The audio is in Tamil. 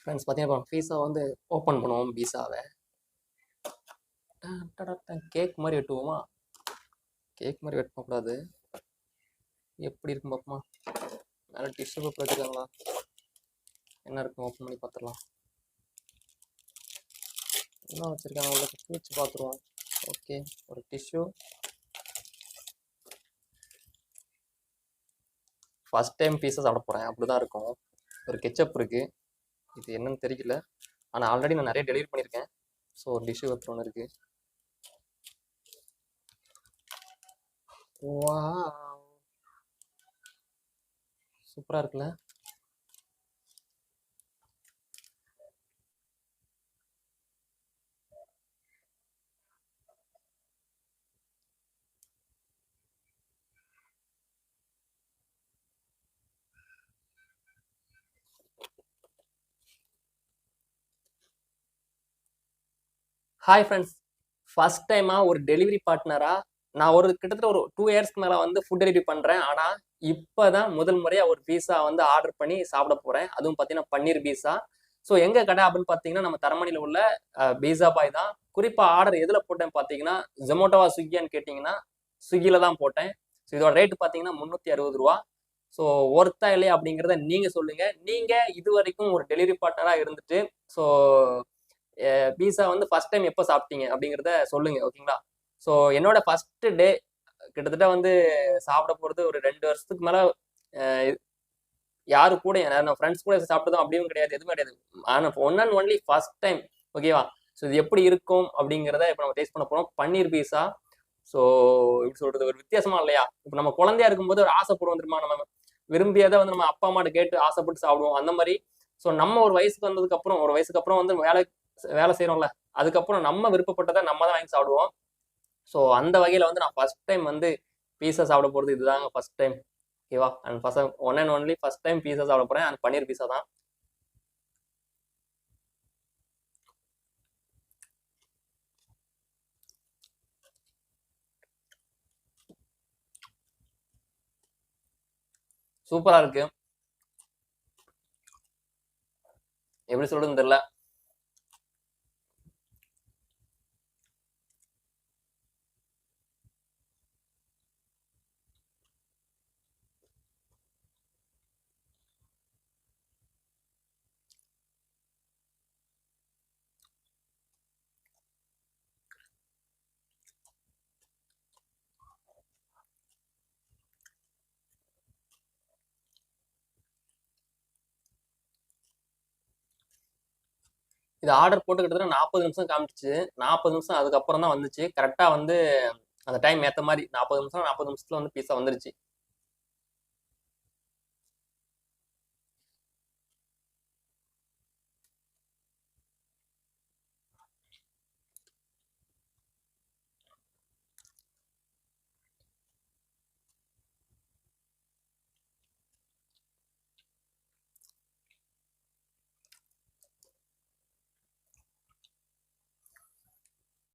ஃப்ரெண்ட்ஸ் பார்த்தீங்கன்னா பீஸா வந்து ஓப்பன் பண்ணுவோம் பீஸாவை கேக் மாதிரி வெட்டுவோமா? கேக் மாதிரி வெட்டக்கூடாது எப்படி இருக்கும் பாப்பமா? மேலே டிஷ்யூ பேப்பர் வச்சுருக்காங்களா என்ன இருக்கும் ஓப்பன் பண்ணி பார்த்துடலாம் என்ன வச்சுருக்காங்க? உள்ள பிரிச்சு பார்த்துருவோம். ஓகே ஒரு டிஷ்யூ ஃபஸ்ட் டைம் பீஸை சாப்பிட போகிறேன் அப்படி தான் இருக்கும். ஒரு கெச்சப் இருக்குது இது என்னன்னு தெரியல. ஆனால் ஆல்ரெடி நான் நிறைய டெலிவரி பண்ணியிருக்கேன். ஸோ ஒரு டிஷ்ஷு பேப்பர் ஒன்று இருக்குது வா சூப்பராக இருக்குல்ல? ஹாய் ஃப்ரெண்ட்ஸ் ஃபர்ஸ்ட் டைமாக ஒரு டெலிவரி பார்ட்னராக நான் ஒரு கிட்டத்தட்ட ஒரு டூ இயர்ஸ்க்கு மேலே வந்து ஃபுட் டெலிவரி பண்ணுறேன் ஆனால் இப்போ தான் முதல் முறையாக ஒரு பீஸா வந்து ஆர்டர் பண்ணி சாப்பிட போகிறேன் அதுவும் பார்த்தீங்கன்னா பன்னீர் பீஸா ஸோ எங்கே கடை அப்படின்னு பார்த்தீங்கன்னா நம்ம தரமணியில் உள்ள பீஸா பாய் தான். குறிப்பாக ஆர்டர் எதில் போட்டேன் பார்த்தீங்கன்னா ஜொமேட்டோவா ஸ்விக்கியான்னு கேட்டிங்கன்னா ஸ்விக்கியில் தான் போட்டேன். ஸோ இதோட ரேட்டு பார்த்தீங்கன்னா முந்நூற்றி அறுபது ரூபா. ஸோ ஒர்த்தா இல்லையா அப்படிங்கிறத நீங்கள் சொல்லுங்கள் நீங்கள் இது வரைக்கும் ஒரு டெலிவரி பார்ட்னராக இருந்துட்டு ஸோ பீஸா வந்து ஃபர்ஸ்ட் டைம் எப்போ சாப்பிட்டீங்க அப்படிங்கிறத சொல்லுங்க ஓகேங்களா ஸோ என்னோட ஃபர்ஸ்ட் டே கிட்டத்தட்ட வந்து சாப்பிட போகிறது ஒரு ரெண்டு வருஷத்துக்கு மேலே யாரு கூட நான் ஃப்ரெண்ட்ஸ் கூட சாப்பிட்டதும் அப்படியும் கிடையாது எதுவும் கிடையாது. ஆனால் one and only first time ஓகேவா ஸோ இது எப்படி இருக்கும் அப்படிங்கிறத இப்போ நம்ம டேஸ்ட் பண்ண போகிறோம் பன்னீர் பீஸா ஸோ எப்படி சொல்றது ஒரு வித்தியாசமா இல்லையா? இப்போ நம்ம குழந்தையா இருக்கும்போது ஒரு ஆசைப்படுவோம் தெரியுமா நம்ம விரும்பியதை வந்து நம்ம அப்பா அம்மாட்ட கேட்டு ஆசைப்பட்டு சாப்பிடுவோம் அந்த மாதிரி. ஸோ நம்ம ஒரு வயசுக்கு வந்ததுக்கு அப்புறம் ஒரு வயசுக்கு அப்புறம் வந்து வேலை வேலை செய்கிறோம்ல அதுக்கப்புறம் நம்ம விருப்பப்பட்டதை நம்ம தான் வாங்கி சாப்பிடுவோம். ஸோ அந்த வகையில் வந்து நான் ஃபர்ஸ்ட் டைம் வந்து பீஸா சாப்பிட போகிறது இதுதாங்க ஃபர்ஸ்ட் டைம் ஓகேவா and first one and only first time pizza சாப்பிட போகிறேன் அண்ட் பன்னீர் பீஸா தான். சூப்பராக இருக்கு. எப்படி சொல்றதுன்னு தெரியல. இது ஆர்டர் போட்டு கிட்டத்தட்ட நாற்பது நிமிஷம் காமிச்சிச்சு. நாற்பது நிமிஷம் அதுக்கப்புறம் தான் வந்துச்சு கரெக்டாக வந்து அந்த டைம் ஏற்ற மாதிரி நாற்பது நிமிஷம் நாற்பது நிமிஷத்தில் வந்து பீஸா வந்துருச்சு.